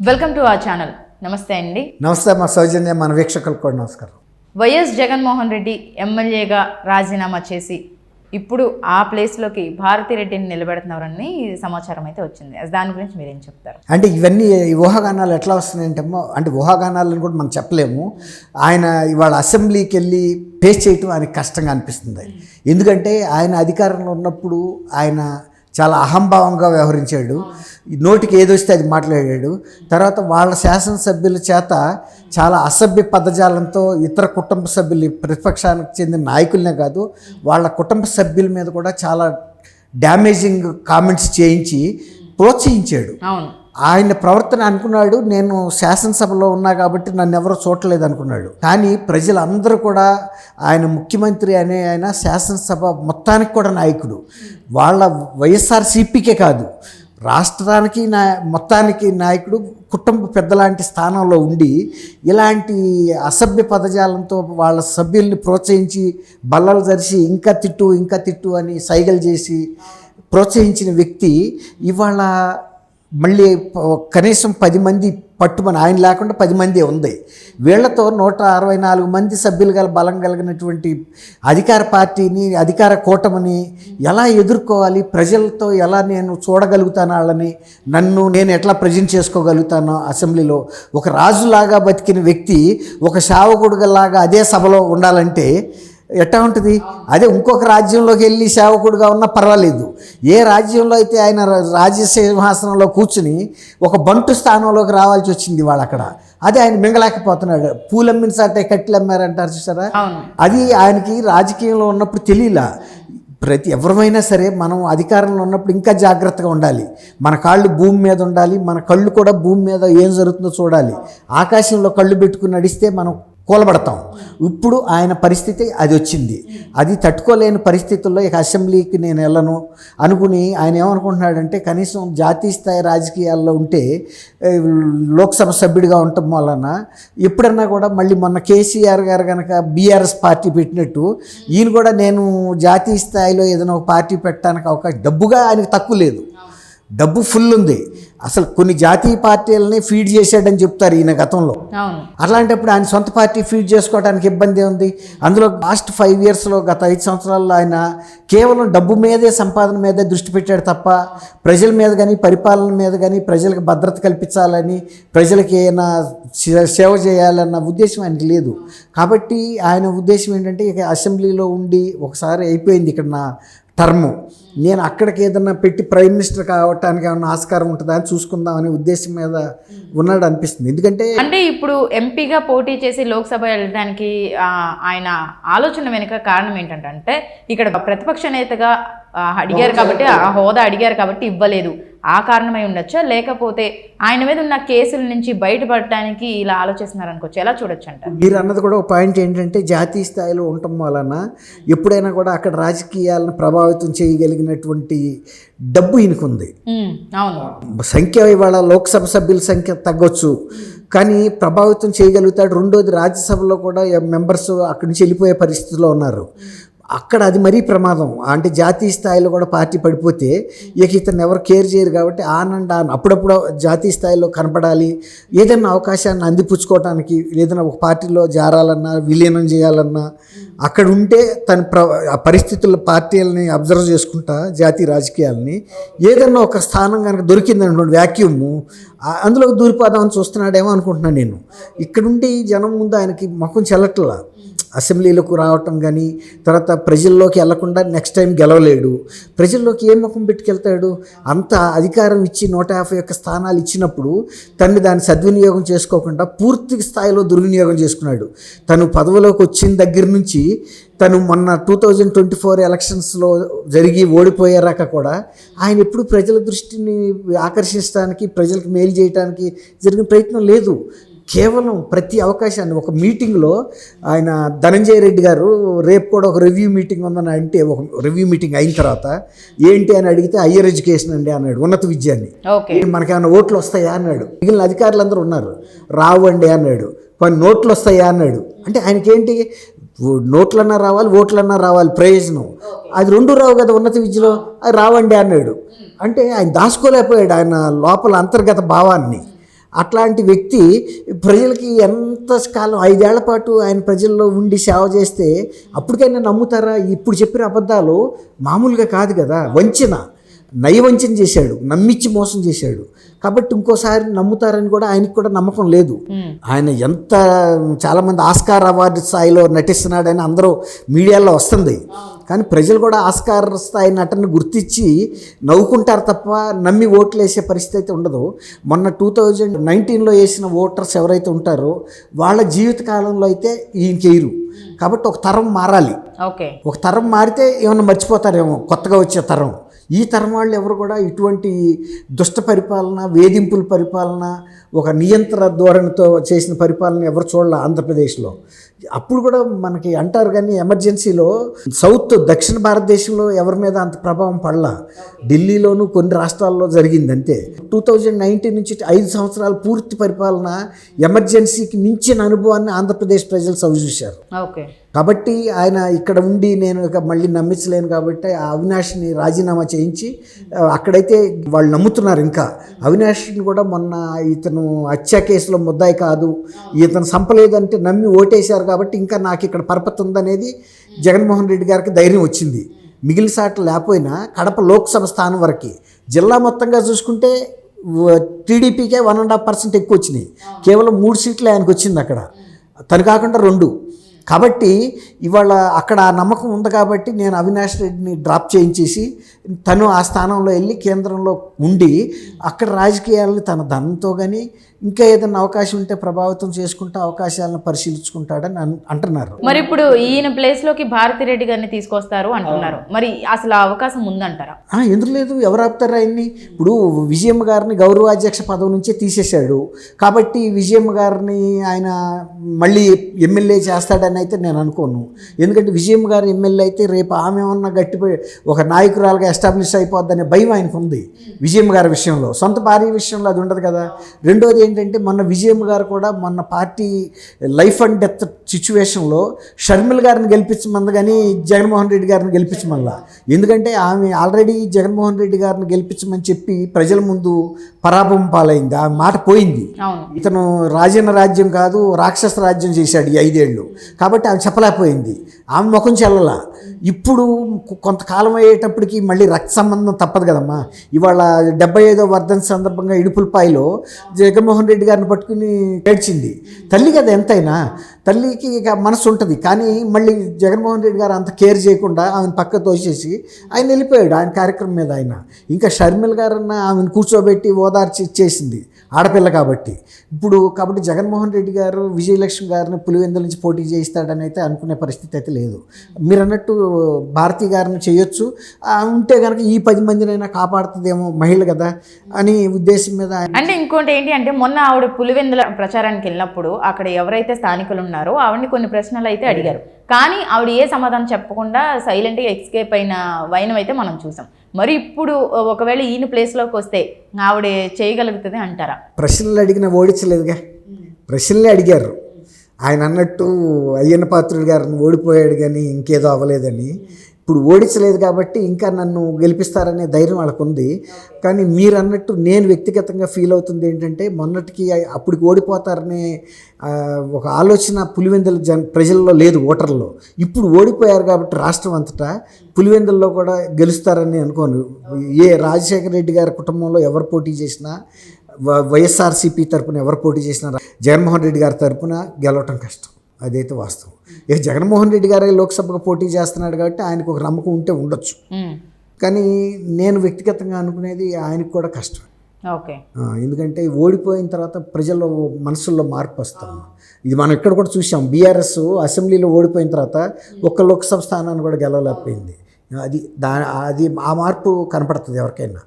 Welcome to our channel నమస్తే అండి నమస్తే మా సౌజన్య మన వీక్షకులకు కూడా నమస్కారం. వైఎస్ జగన్మోహన్ రెడ్డి ఎమ్మెల్యేగా రాజీనామా చేసి ఇప్పుడు ఆ ప్లేస్లోకి భారతిరెడ్డిని నిలబెడుతున్నారని సమాచారం అయితే వచ్చింది. దాని గురించి మీరేం చెప్తారు? అంటే ఇవన్నీ ఊహాగానాలు ఎట్లా వస్తున్నాయంటేమో అంటే ఊహాగానాలను కూడా మనం చెప్పలేము. ఆయన ఇవాళ అసెంబ్లీకి వెళ్ళి ఫేస్ చేయటం ఆయనకి కష్టంగా అనిపిస్తుంది. ఎందుకంటే ఆయన అధికారంలో ఉన్నప్పుడు ఆయన చాలా అహంభావంగా వ్యవహరించాడు. నోటికి ఏదొస్తే అది మాట్లాడాడు. తర్వాత వాళ్ళ శాసనసభ్యుల చేత చాలా అసభ్య పదజాలంతో ఇతర కుటుంబ సభ్యులు ప్రతిపక్షానికి చెందిన నాయకులనే కాదు వాళ్ళ కుటుంబ సభ్యుల మీద కూడా చాలా డ్యామేజింగ్ కామెంట్స్ చేయించి ప్రోత్సహించాడు. అవును. ఆయన ప్రవర్తన అనుకున్నాడు నేను శాసనసభలో ఉన్నా కాబట్టి నన్ను ఎవరో చూడలేదు అనుకున్నాడు. కానీ ప్రజలందరూ కూడా ఆయన ముఖ్యమంత్రి అనే ఆయన శాసనసభ మొత్తానికి కూడా నాయకుడు. వాళ్ళ వైఎస్ఆర్సీపీకే కాదు రాష్ట్రానికి నా మొత్తానికి నాయకుడు కుటుంబ పెద్దలాంటి స్థానంలో ఉండి ఇలాంటి అసభ్య పదజాలంతో వాళ్ళ సభ్యుల్ని ప్రోత్సహించి బల్లలు జరిసి ఇంకా తిట్టు ఇంకా తిట్టు అని సైగలు చేసి ప్రోత్సహించిన వ్యక్తి ఇవాళ మళ్ళీ కనీసం పది మంది పట్టుమని ఆయన లేకుండా పది మంది ఉంది. వీళ్ళతో నూట అరవై నాలుగు మంది సభ్యులు గల బలం కలిగినటువంటి అధికార పార్టీని అధికార కూటమిని ఎలా ఎదుర్కోవాలి ప్రజలతో ఎలా నేను చూడగలుగుతాను వాళ్ళని నన్ను నేను ఎట్లా ప్రజెంట్ చేసుకోగలుగుతాను అసెంబ్లీలో ఒక రాజులాగా బతికిన వ్యక్తి ఒక సేవకుడులాగా అదే సభలో ఉండాలంటే ఎట్టా ఉంటుంది? అదే ఇంకొక రాజ్యంలోకి వెళ్ళి సేవకుడుగా ఉన్నా పర్వాలేదు. ఏ రాజ్యంలో అయితే ఆయన రాజ్యసింహాసనంలో కూర్చుని ఒక బంటు స్థానంలోకి రావాల్సి వచ్చింది వాళ్ళు అక్కడ. అదే ఆయన మింగలేకపోతున్నాడు. పూలమ్మిన సాటే కట్టెలు అమ్మారంటారు చూసారా అది ఆయనకి రాజకీయంలో ఉన్నప్పుడు తెలియలా. ప్రతి ఎవరమైనా సరే మనం అధికారంలో ఉన్నప్పుడు ఇంకా జాగ్రత్తగా ఉండాలి. మన కాళ్ళు భూమి మీద ఉండాలి. మన కళ్ళు కూడా భూమి మీద ఏం జరుగుతుందో చూడాలి. ఆకాశంలో కళ్ళు పెట్టుకుని నడిస్తే మనం కూలబడతాం. ఇప్పుడు ఆయన పరిస్థితి అది వచ్చింది. అది తట్టుకోలేని పరిస్థితుల్లో ఇక అసెంబ్లీకి నేను వెళ్ళను అనుకుని ఆయన ఏమనుకుంటున్నాడంటే కనీసం జాతీయ స్థాయి రాజకీయాల్లో ఉంటే లోక్సభ సభ్యుడిగా ఉండటం వలన ఎప్పుడన్నా కూడా మళ్ళీ మొన్న కేసీఆర్ గారు కనుక బీఆర్ఎస్ పార్టీ పెట్టినట్టు ఈయన కూడా నేను జాతీయ స్థాయిలో ఏదైనా ఒక పార్టీ పెట్టడానికి అవకాశం డబ్బుగా ఆయనకు తక్కువ లేదు. డబ్బు ఫుల్ ఉంది. అసలు కొన్ని జాతీయ పార్టీలని ఫీడ్ చేశాడని చెప్తారు ఈయన గతంలో. అట్లాంటప్పుడు ఆయన సొంత పార్టీ ఫీడ్ చేసుకోవడానికి ఇబ్బంది ఉంది అందులో లాస్ట్ ఫైవ్ ఇయర్స్లో గత ఐదు సంవత్సరాల్లో ఆయన కేవలం డబ్బు మీదే సంపాదన మీదే దృష్టి పెట్టాడు తప్ప ప్రజల మీద కానీ పరిపాలన మీద కానీ ప్రజలకు భద్రత కల్పించాలని ప్రజలకి ఏమైనా సేవ చేయాలన్న ఉద్దేశం ఆయనకి లేదు. కాబట్టి ఆయన ఉద్దేశం ఏంటంటే ఇక అసెంబ్లీలో ఉండి ఒకసారి అయిపోయింది ఇక్కడ నా టర్ము నేను అక్కడికి ఏదన్నా పెట్టి ప్రైమ్ మినిస్టర్ కావటానికి ఏమన్నా ఆస్కారం ఉంటుందా అని చూసుకుందాం అనే ఉద్దేశం మీద ఉన్నాడు అనిపిస్తుంది. ఎందుకంటే అంటే ఇప్పుడు ఎంపీగా పోటీ చేసి లోక్సభ వెళ్ళడానికి ఆయన ఆలోచన వెనుక కారణం ఏంటంటే ఇక్కడ ప్రతిపక్ష నేతగా అడిగారు కాబట్టి ఆ హోదా అడిగారు కాబట్టి ఇవ్వలేదు. ఆ కారణమై ఉండొచ్చా? లేకపోతే ఆయన మీద ఉన్న కేసుల నుంచి బయటపడటానికి ఇలా ఆలోచిస్తున్నారు అనుకోవచ్చు ఎలా చూడొచ్చు అంటారు మీరు అన్నది కూడా ఒక పాయింట్ ఏంటంటే జాతీయ స్థాయిలో ఉండటం వలన ఎప్పుడైనా కూడా అక్కడ రాజకీయాలను ప్రభావితం చేయగలిగినటువంటి డబ్బు ఈయనకుంది. అవును. సంఖ్య ఇవాళ లోక్సభ సభ్యుల సంఖ్య తగ్గొచ్చు. కానీ ప్రభావితం చేయగలుగుతాడు. రెండోది రాజ్యసభలో కూడా మెంబర్స్ అక్కడి నుంచి వెళ్ళిపోయే పరిస్థితిలో ఉన్నారు. అక్కడ అది మరీ ప్రమాదం. అంటే జాతీయ స్థాయిలో కూడా పార్టీ పడిపోతే ఇక ఇతను ఎవరు కేర్ చేయరు కాబట్టి ఆన్ అండ్ ఆన్ అప్పుడప్పుడు జాతీయ స్థాయిలో కనపడాలి. ఏదైనా అవకాశాన్ని అందిపుచ్చుకోవడానికి ఏదైనా ఒక పార్టీలో జారాలన్నా విలీనం చేయాలన్నా అక్కడ ఉంటే తన ప్ర ఆ పరిస్థితుల్లో పార్టీలని అబ్జర్వ్ చేసుకుంటా జాతీయ రాజకీయాలని. ఏదన్నా ఒక స్థానం కనుక దొరికింది అనుకోండి అందులో అందులోకి దూరిపోదామని చూస్తున్నాడేమో అనుకుంటున్నాను నేను. ఇక్కడుండి జనం ముందు ఆయనకి ముఖం చెల్లట్లా. అసెంబ్లీలోకి రావటం కానీ తర్వాత ప్రజల్లోకి వెళ్ళకుండా నెక్స్ట్ టైం గెలవలేడు. ప్రజల్లోకి ఏ ముఖం పెట్టుకెళ్తాడు? అంత అధికారం ఇచ్చి నూట యాభై ఒక్క స్థానాలు ఇచ్చినప్పుడు తను దాన్ని సద్వినియోగం చేసుకోకుండా పూర్తి స్థాయిలో దుర్వినియోగం చేసుకున్నాడు. తను పదవిలోకి వచ్చిన దగ్గర నుంచి తను మొన్న టూ థౌజండ్ ట్వంటీ ఫోర్ ఎలక్షన్స్లో జరిగి ఓడిపోయారాక కూడా ఆయన ఎప్పుడు ప్రజల దృష్టిని ఆకర్షించడానికి ప్రజలకు మేలు చేయడానికి జరిగిన ప్రయత్నం లేదు. కేవలం ప్రతి అవకాశాన్ని ఒక మీటింగ్లో ఆయన ధనంజయ రెడ్డి గారు రేపు కూడా ఒక రివ్యూ మీటింగ్ ఉందని అంటే ఒక రివ్యూ మీటింగ్ అయిన తర్వాత ఏంటి అని అడిగితే హయ్యర్ ఎడ్యుకేషన్ అండి అన్నాడు ఉన్నత విద్యాన్ని ఓకే. మనకేమైనా ఓట్లు వస్తాయా అన్నాడు. మిగిలిన అధికారులందరూ ఉన్నారు. రావండి అన్నాడు. కొన్ని నోట్లు వస్తాయా అన్నాడు. అంటే ఆయనకేంటి? నోట్లన్నా రావాలి ఓట్లన్నా రావాలి ప్రయోజనం. అది రెండు రావు కదా ఉన్నత విద్యలో. అది రావండి అన్నాడు. అంటే ఆయన దాచుకోలేకపోయాడు ఆయన లోపల అంతర్గత భావాన్ని. అట్లాంటి వ్యక్తి ప్రజలకి ఎంత కాలం ఐదేళ్ళ పాటు ఆయన ప్రజల్లో ఉండి సేవ చేస్తే అప్పటికైనా నమ్ముతారా? ఇప్పుడు చెప్పిన అబద్ధాలు మామూలుగా కాదు కదా. వంచన నయవంచన చేశాడు నమ్మిచ్చి మోసం చేశాడు. కాబట్టి ఇంకోసారి నమ్ముతారని కూడా ఆయనకి కూడా నమ్మకం లేదు. ఆయన ఎంత చాలామంది ఆస్కార్ అవార్డు స్థాయిలో నటిస్తున్నాడని అందరూ మీడియాలో వస్తుంది. కానీ ప్రజలు కూడా ఆస్కార్ స్థాయి నటన గుర్తించి నవ్వుకుంటారు తప్ప నమ్మి ఓట్లు వేసే పరిస్థితి అయితే ఉండదు. మొన్న టూ థౌజండ్ నైన్టీన్లో వేసిన ఓటర్స్ ఎవరైతే ఉంటారో వాళ్ళ జీవితకాలంలో అయితే ఈయన చేయరు కాబట్టి ఒక తరం మారాలి. ఓకే. ఒక తరం మారితే ఏమన్నా మర్చిపోతారేమో కొత్తగా వచ్చే తరం. ఈ తరం వాళ్ళు ఎవరు కూడా ఇటువంటి దుష్ట పరిపాలన వేధింపుల పరిపాలన ఒక నియంత్రణ ధోరణితో చేసిన పరిపాలన ఎవరు చూడాల ఆంధ్రప్రదేశ్లో. అప్పుడు కూడా మనకి అంటారు కానీ ఎమర్జెన్సీలో సౌత్ దక్షిణ భారతదేశంలో ఎవరి మీద అంత ప్రభావం పడలా. ఢిల్లీలోనూ కొన్ని రాష్ట్రాల్లో జరిగింది అంతే. టూ థౌజండ్ నైన్టీన్ నుంచి ఐదు సంవత్సరాల పూర్తి పరిపాలన ఎమర్జెన్సీకి మించిన అనుభవాన్ని ఆంధ్రప్రదేశ్ ప్రజలు చవిచూశారు ఓకే. కాబట్టి ఆయన ఇక్కడ ఉండి నేను ఇక మళ్ళీ నమ్మించలేను కాబట్టి ఆ అవినాష్ని రాజీనామా చేయించి అక్కడైతే వాళ్ళు నమ్ముతున్నారు ఇంకా. అవినాష్ని కూడా మొన్న ఇతను హత్య కేసులో ముద్దాయి కాదు ఇతను సంపలేదంటే నమ్మి ఓటేశారు కాబట్టి ఇంకా నాకు ఇక్కడ పరపతి ఉందనేది జగన్మోహన్ రెడ్డి గారికి ధైర్యం వచ్చింది. మిగిలిన సాట్లు లేకపోయినా కడప లోక్సభ స్థానం వరకు. జిల్లా మొత్తంగా చూసుకుంటే టీడీపీకే వన్ అండ్ హాఫ్ పర్సెంట్ ఎక్కువ వచ్చినాయి. కేవలం మూడు సీట్లు ఆయనకు వచ్చింది అక్కడ. తను కాకుండా రెండు. కాబట్టి ఇవాళ అక్కడ ఆ నమ్మకం ఉంది కాబట్టి నేను అవినాష్ రెడ్డిని డ్రాప్ చేయించేసి తను ఆ స్థానంలో వెళ్ళి కేంద్రంలో ఉండి అక్కడ రాజకీయాలను తన ధనంతో కానీ ఇంకా ఏదైనా అవకాశం ఉంటే ప్రభావితం చేసుకుంటే అవకాశాలను పరిశీలించుకుంటాడని అన్- అంటున్నారు. మరి ఇప్పుడు ఈయన ప్లేస్లోకి భారతిరెడ్డి గారిని తీసుకొస్తారు అంటున్నారు. మరి అసలు ఆ అవకాశం ఉందంటారా? ఆ, ఎందుకు లేదు? ఎవరు ఆపుతారు ఆయన్ని? ఇప్పుడు విజయమ్మ గారిని గౌరవాధ్యక్ష పదవి నుంచే తీసేశాడు. కాబట్టి విజయమ్మ గారిని ఆయన మళ్ళీ ఎమ్మెల్యే చేస్తాడని అయితే నేను అనుకోను. ఎందుకంటే విజయమ్మ గారు ఎమ్మెల్యే అయితే రేపు ఆమె ఏమన్నా గట్టిపోయి ఒక నాయకురాలుగా ఎస్టాబ్లిష్ అయిపోద్దనే భయం ఆయనకు ఉంది విజయమ్మ గారి విషయంలో. సొంత భార్య విషయంలో అది ఉండదు కదా. రెండోది ఏంటంటే మొన్న విజయమ్మ గారు కూడా మొన్న పార్టీ లైఫ్ అండ్ డెత్ సిచ్యువేషన్లో షర్మిల గారిని గెలిపించమంది కానీ జగన్మోహన్ రెడ్డి గారిని గెలిపించమల్లా ఎందుకంటే ఆమె ఆల్రెడీ జగన్మోహన్ రెడ్డి గారిని గెలిపించమని చెప్పి ప్రజల ముందు పరాభవం పాలైంది. ఆ మాట పోయింది. ఇతను రాజన్న రాజ్యం కాదు రాక్షస రాజ్యం చేశాడు ఈ ఐదేళ్ళు. కాబట్టి ఆమె చెప్పలేకపోయింది. ఆమె ముఖం చెల్లలా. ఇప్పుడు కొంతకాలం అయ్యేటప్పటికి మళ్ళీ రక్త సంబంధం తప్పదు కదమ్మా. ఇవాళ డెబ్బై ఐదో వర్ధన సందర్భంగా ఇడుపులపాయలో జగన్మోహన్ రెడ్డి గారిని పట్టుకుని ఏడ్చింది. తల్లి కదా ఎంతైనా తల్లికి ఇక మనసు ఉంటుంది. కానీ మళ్ళీ జగన్మోహన్ రెడ్డి గారు అంత కేర్ చేయకుండా ఆమెను పక్క తోసేసి ఆయన వెళ్ళిపోయాడు ఆయన కార్యక్రమం మీద ఆయన. ఇంకా షర్మిల గారన్న ఆమెను కూర్చోబెట్టి ఓదార్చి ఇచ్చేసింది ఆడపిల్ల కాబట్టి. ఇప్పుడు కాబట్టి జగన్మోహన్ రెడ్డి గారు విజయలక్ష్మి గారిని పులివెందుల నుంచి పోటీ చేయిస్తాడని అయితే అనుకునే పరిస్థితి అయితే లేదు. మీరు అన్నట్టు భారతి గారిని చేయొచ్చు. ఉంటే ఉంటే కనుక ఈ పది మందినైనా కాపాడుతుందేమో మహిళ కదా అని ఉద్దేశం మీద అంటే ఇంకోటి ఏంటి అంటే మొన్న ఆవిడ పులివెందుల ప్రచారానికి వెళ్ళినప్పుడు అక్కడ ఎవరైతే స్థానికులు ఉన్నారో ఆవిడని కొన్ని ప్రశ్నలు అయితే అడిగారు. కానీ ఆవిడ ఏ సమాధానం చెప్పకుండా సైలెంట్గా ఎక్స్కేప్ అయిన వైనం అయితే మనం చూసాం. మరి ఇప్పుడు ఒకవేళ ఈయన ప్లేస్లోకి వస్తే ఆవిడ చేయగలుగుతుంది అంటారా? ప్రశ్నలు అడిగిన ఓడించలేదుగా. ప్రశ్నలే అడిగారు. ఆయన అన్నట్టు అయ్యన్న పాత్రుడు గారిని ఓడిపోయాడు కానీ ఇంకేదో అవ్వలేదని. ఇప్పుడు ఓడించలేదు కాబట్టి ఇంకా నన్ను గెలిపిస్తారనే ధైర్యం వాళ్ళకు ఉంది కానీ మీరు అన్నట్టు నేను వ్యక్తిగతంగా ఫీల్ అవుతుంది ఏంటంటే మొన్నటికి అప్పటికి ఓడిపోతారనే ఒక ఆలోచన పులివెందుల జన ప్రజల్లో లేదు ఓటర్లో. ఇప్పుడు ఓడిపోయారు కాబట్టి రాష్ట్రం అంతటా పులివెందుల్లో కూడా గెలుస్తారని అనుకోను. ఏ రాజశేఖర రెడ్డి గారి కుటుంబంలో ఎవరు పోటీ చేసినా వైఎస్ఆర్సీపీ తరపున ఎవరు పోటీ చేసినా జగన్మోహన్ రెడ్డి గారి తరపున గెలవటం కష్టం. అదైతే వాస్తవం. ఇక జగన్మోహన్ రెడ్డి గారే లోక్సభకు పోటీ చేస్తున్నాడు కాబట్టి ఆయనకు ఒక నమ్మకం ఉంటే ఉండొచ్చు. కానీ నేను వ్యక్తిగతంగా అనుకునేది ఆయనకు కూడా కష్టం. ఓకే. ఎందుకంటే ఓడిపోయిన తర్వాత ప్రజల్లో మనసుల్లో మార్పు వస్తాం ఇది మనం ఇక్కడ కూడా చూసాం. బీఆర్ఎస్ అసెంబ్లీలో ఓడిపోయిన తర్వాత ఒక్క లోక్సభ స్థానాన్ని కూడా గెలవలేకపోయింది. అది దా అది ఆ మార్పు కనపడుతుంది ఎవరికైనా.